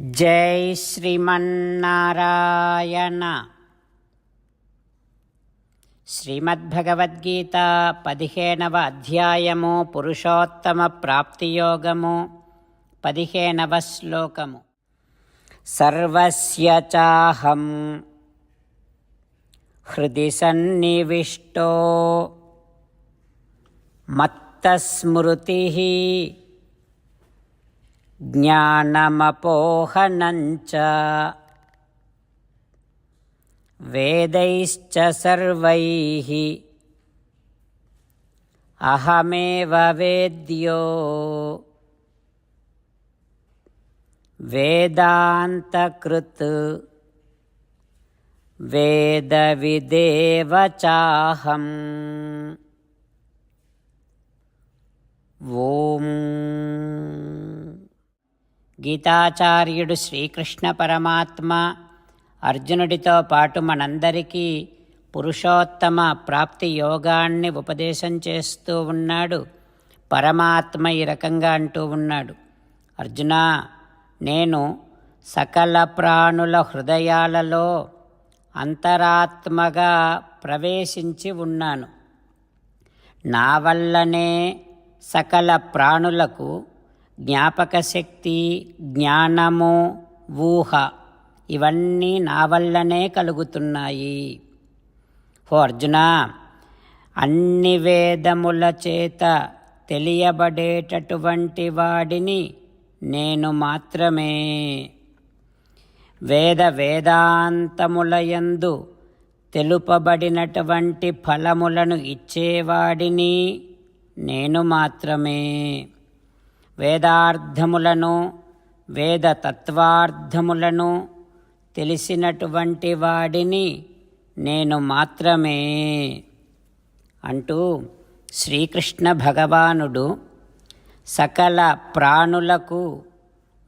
జై శ్రీమన్నారాయణ. శ్రీమద్భగవద్గీత పదిహేనవ అధ్యాయము పురుషోత్తమ ప్రాప్తియోగము పదిహేనవ శ్లోకము. సర్వస్య చాహం హృది సన్నివిష్టో మత్తస్మృతి ज्ञानमपोहनञ्च। वेदैश्च सर्वैः। अहमेव वेद्यो। वेदान्तकृत्। वेदविदेव चाहम् ॐ గీతాచార్యుడు శ్రీకృష్ణ పరమాత్మ. అర్జునుడితో పాటు మనందరికీ పురుషోత్తమ ప్రాప్తి యోగాన్ని ఉపదేశం చేస్తూ ఉన్నాడు. పరమాత్మ ఈ రకంగా అంటూ ఉన్నాడు. అర్జున నేను సకల ప్రాణుల హృదయాలలో అంతరాత్మగా ప్రవేశించి ఉన్నాను. నా వల్లనే సకల ప్రాణులకు జ్ఞాపక శక్తి జ్ఞానము ఊహ ఇవన్నీ నా వల్లనే కలుగుతున్నాయి. ఓ అర్జున అన్ని వేదముల చేత తెలియబడేటటువంటి వాడిని నేను మాత్రమే. వేద వేదాంతములయందు తెలుపబడినటువంటి ఫలములను ఇచ్చేవాడిని నేను మాత్రమే. వేదార్థములను వేద తత్వార్థములను తెలిసినటువంటి వాడిని నేను మాత్రమే. అంటూ శ్రీకృష్ణ భగవానుడు సకల ప్రాణులకు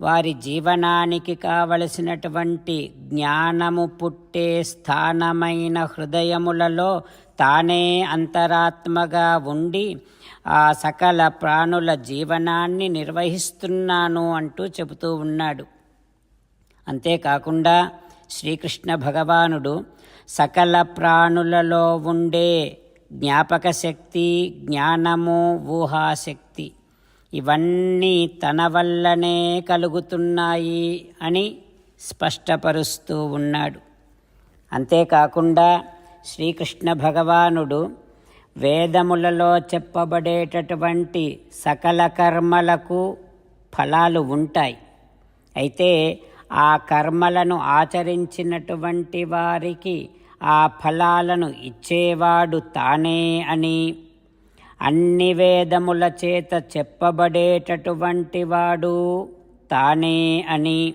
వారి జీవనానికి కావలసినటువంటి జ్ఞానము పుట్టే స్థానమైన హృదయములలో తానే అంతరాత్మగా ఉండి ఆ సకల ప్రాణుల జీవనాన్ని నిర్వహిస్తున్నాను అంటూ చెబుతూ ఉన్నాడు. అంతేకాకుండా శ్రీకృష్ణ భగవానుడు సకల ప్రాణులలో ఉండే జ్ఞాపక శక్తి జ్ఞానము ఊహాశక్తి ఇవన్నీ తన వల్లనే కలుగుతున్నాయి అని స్పష్టపరుస్తూ ఉన్నాడు. అంతేకాకుండా శ్రీకృష్ణ భగవానుడు వేదములలో చెప్పబడేటటువంటి సకల కర్మలకు ఫలాలు ఉంటాయి. అయితే ఆ కర్మలను ఆచరించినటువంటి వారికి ఆ ఫలాలను ఇచ్చేవాడు తానే అని అన్ని వేదముల చేత చెప్పబడేటటువంటి వాడు తానే అని.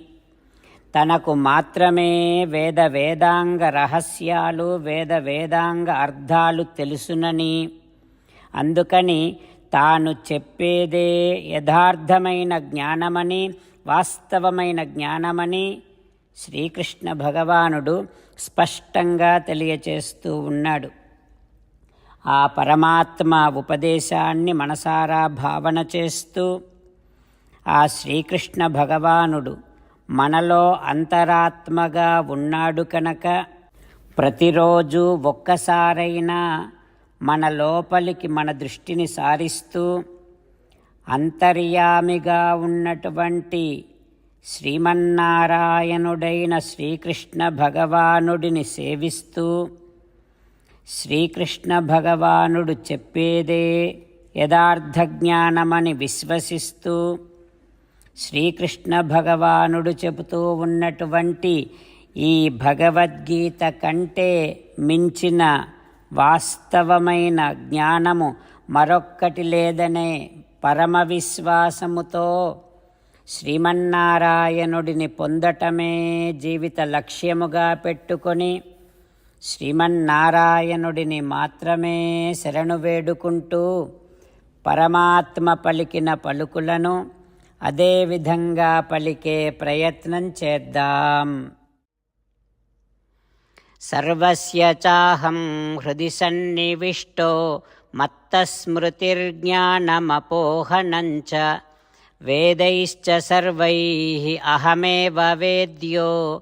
తనకు మాత్రమే వేద వేదాంగ రహస్యాలు వేద వేదాంగ అర్థాలు తెలుసునని. అందుకని తాను చెప్పేదే యథార్థమైన జ్ఞానమని వాస్తవమైన జ్ఞానమని శ్రీకృష్ణ భగవానుడు స్పష్టంగా తెలియచేస్తూ ఉన్నాడు. ఆ పరమాత్మ ఉపదేశాన్ని మనసారా భావన చేస్తూ ఆ శ్రీకృష్ణ భగవానుడు మనలో అంతరాత్మగా ఉన్నాడు కనుక ప్రతిరోజు ఒక్కసారైనా మన లోపలికి మన దృష్టిని సారిస్తూ అంతర్యామిగా ఉన్నటువంటి శ్రీమన్నారాయణుడైన శ్రీకృష్ణ భగవానుడిని సేవిస్తూ శ్రీకృష్ణ భగవానుడు చెప్పేదే యథార్థ జ్ఞానమని విశ్వసిస్తూ శ్రీకృష్ణ భగవానుడు చెబుతూ ఉన్నటువంటి ఈ భగవద్గీత కంటే మించిన వాస్తవమైన జ్ఞానము మరొక్కటి లేదనే పరమ విశ్వాసముతో శ్రీమన్నారాయణుడిని పొందటమే జీవిత లక్ష్యముగా పెట్టుకొని శ్రీమన్నారాయణుడిని మాత్రమే శరణు వేడుకుంటూ పరమాత్మ పలికిన పలుకులను అదేవిధంగా పలికే ప్రయత్నం చేద్దాం. సర్వస్య చాహం హృది సన్నివిష్టో మత్తస్మృతిర్జ్ఞానమపోహనం చ వేదైశ్చ సర్వైः అహమేవ వేద్యో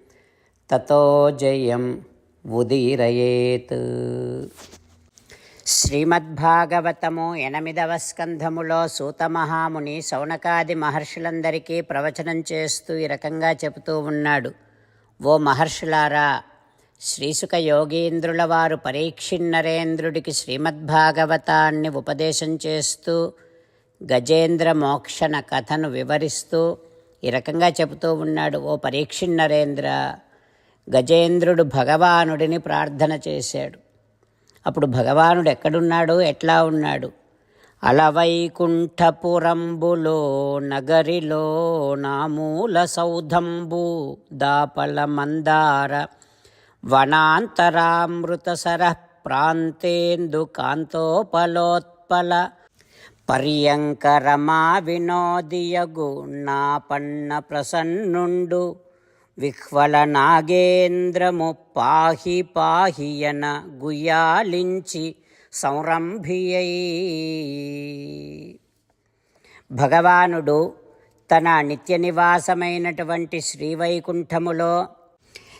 తతో జయం ఉదీరయేత్. శ్రీమద్భాగవతము ఎనిమిదవ స్కంధములో సూతమహాముని సౌనకాది మహర్షులందరికీ ప్రవచనం చేస్తూ ఈ రకంగా చెబుతూ ఉన్నాడు. ఓ మహర్షులారా శ్రీసుక యోగీంద్రుల వారు పరీక్షిన్నరేంద్రుడికి శ్రీమద్భాగవతాన్ని ఉపదేశం చేస్తూ గజేంద్ర మోక్షణ కథను వివరిస్తూ ఈ రకంగా చెబుతూ ఉన్నాడు. ఓ పరీక్షిన్నరేంద్ర గజేంద్రుడు భగవానుడిని ప్రార్థన చేశాడు. అప్పుడు భగవానుడు ఎక్కడున్నాడు? ఎట్లా ఉన్నాడు? అలవైకుంఠపురంబులో నగరిలో నామూల సౌధంబు దాపల మందార వనాంతరామృతసర ప్రాంతేందు కాంతోపలోత్పల పర్యంకరమా వినోదియగు నా పన్న ప్రసన్నుండు విహ్వల నాగేంద్రము పాహి పాహియన గుయాలించి సంరంభియై. భగవానుడు తన నిత్య నివాసమైనటువంటి శ్రీవైకుంఠములో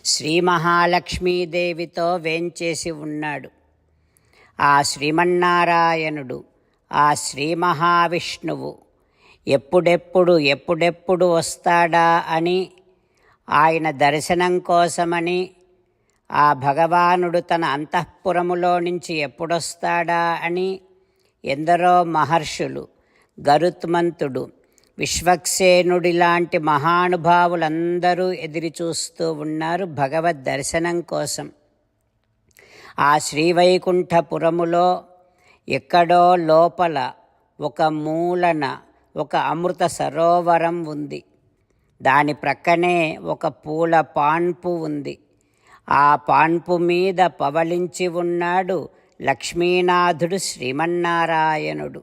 శ్రీ మహాలక్ష్మీదేవితో వేంచేసి ఉన్నాడు. ఆ శ్రీమన్నారాయణుడు ఆ శ్రీ మహావిష్ణువు ఎప్పుడెప్పుడు ఎప్పుడెప్పుడు వస్తాడా అని ఆయన దర్శనం కోసమని ఆ భగవానుడు తన అంతఃపురములో నుంచి ఎప్పుడొస్తాడా అని ఎందరో మహర్షులు గరుత్మంతుడు విశ్వక్సేనుడి లాంటి మహానుభావులందరూ ఎదురుచూస్తూ ఉన్నారు భగవద్ దర్శనం కోసం. ఆ శ్రీవైకుంఠపురములో ఎక్కడో లోపల ఒక మూలన ఒక అమృత సరోవరం ఉంది. దాని ప్రక్కనే ఒక పూల పాన్పు ఉంది. ఆ పాన్పు మీద పవలించి ఉన్నాడు లక్ష్మీనాథుడు శ్రీమన్నారాయణుడు.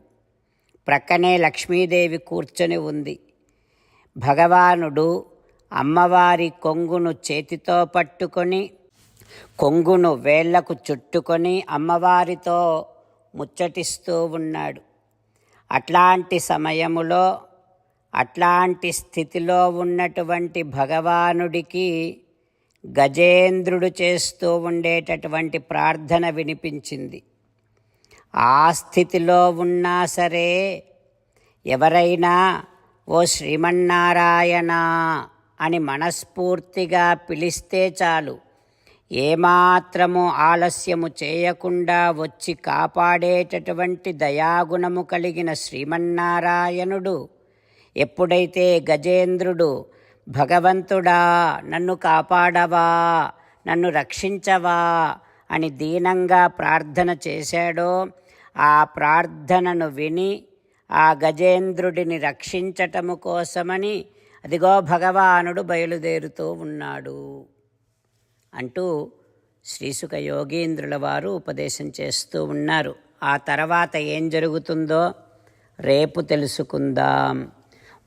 ప్రక్కనే లక్ష్మీదేవి కూర్చొని ఉంది. భగవానుడు అమ్మవారి కొంగును చేతితో పట్టుకొని కొంగును వేళ్ళకు చుట్టుకొని అమ్మవారితో ముచ్చటిస్తూ ఉన్నాడు. అట్లాంటి సమయములో అట్లాంటి స్థితిలో ఉన్నటువంటి భగవానుడికి గజేంద్రుడు చేస్తూ ఉండేటటువంటి ప్రార్థన వినిపించింది. ఆ స్థితిలో ఉన్నా సరే ఎవరైనా ఓ శ్రీమన్నారాయణ అని మనస్ఫూర్తిగా పిలిస్తే చాలు. ఏమాత్రము ఆలస్యము చేయకుండా వచ్చి కాపాడేటటువంటి దయాగుణము కలిగిన శ్రీమన్నారాయణుడు ఎప్పుడైతే గజేంద్రుడు భగవంతుడా నన్ను కాపాడవా నన్ను రక్షించవా అని దీనంగా ప్రార్థన చేశాడో ఆ ప్రార్థనను విని ఆ గజేంద్రుడిని రక్షించటము కోసమని అదిగో భగవానుడు బయలుదేరుతూ ఉన్నాడు అంటూ శ్రీసుఖ యోగీంద్రుల వారు ఉపదేశం చేస్తూ ఉన్నారు. ఆ తర్వాత ఏం జరుగుతుందో రేపు తెలుసుకుందాం.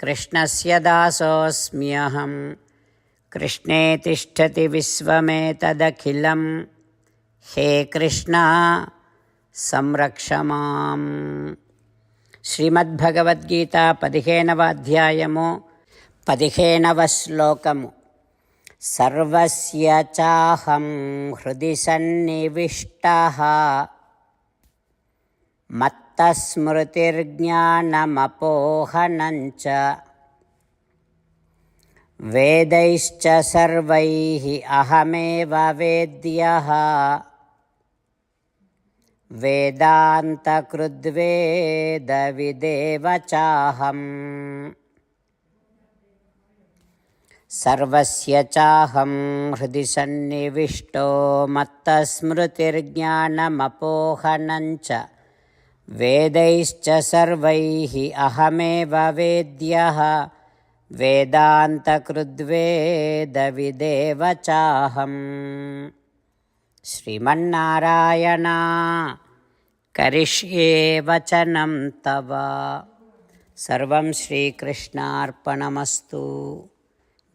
కృష్ణస్య దాసోऽస్మ్యహం కృష్ణే తిష్టతి విశ్వమేతదఖిలం. హే కృష్ణ సంరక్ష మాం. శ్రీమద్భగవద్గీత పదిహేనవ అధ్యాయము పదిహేనవ శ్లోకము. సర్వస్య చాహం मत्तस्मृतिर्ज्ञानमपोहनञ्च वेदैश्च सर्वैः अहमेव वेद्यः। वेदान्तकृद्वेदविदेव चाहम् सर्वस्य चाहं हृदि सन्निविष्टो मत्तस्मृतिर्ज्ञानमपोहनञ्च। वेदैश्च सर्वैः अहमेव वेद्यः वेदान्तकृद्वेदविदेव चाहम् श्रीमन्नारायणा करिष्ये वचनं तव सर्वं श्रीकृष्णार्पणमस्तु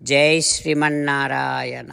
जय श्रीमन्नारायण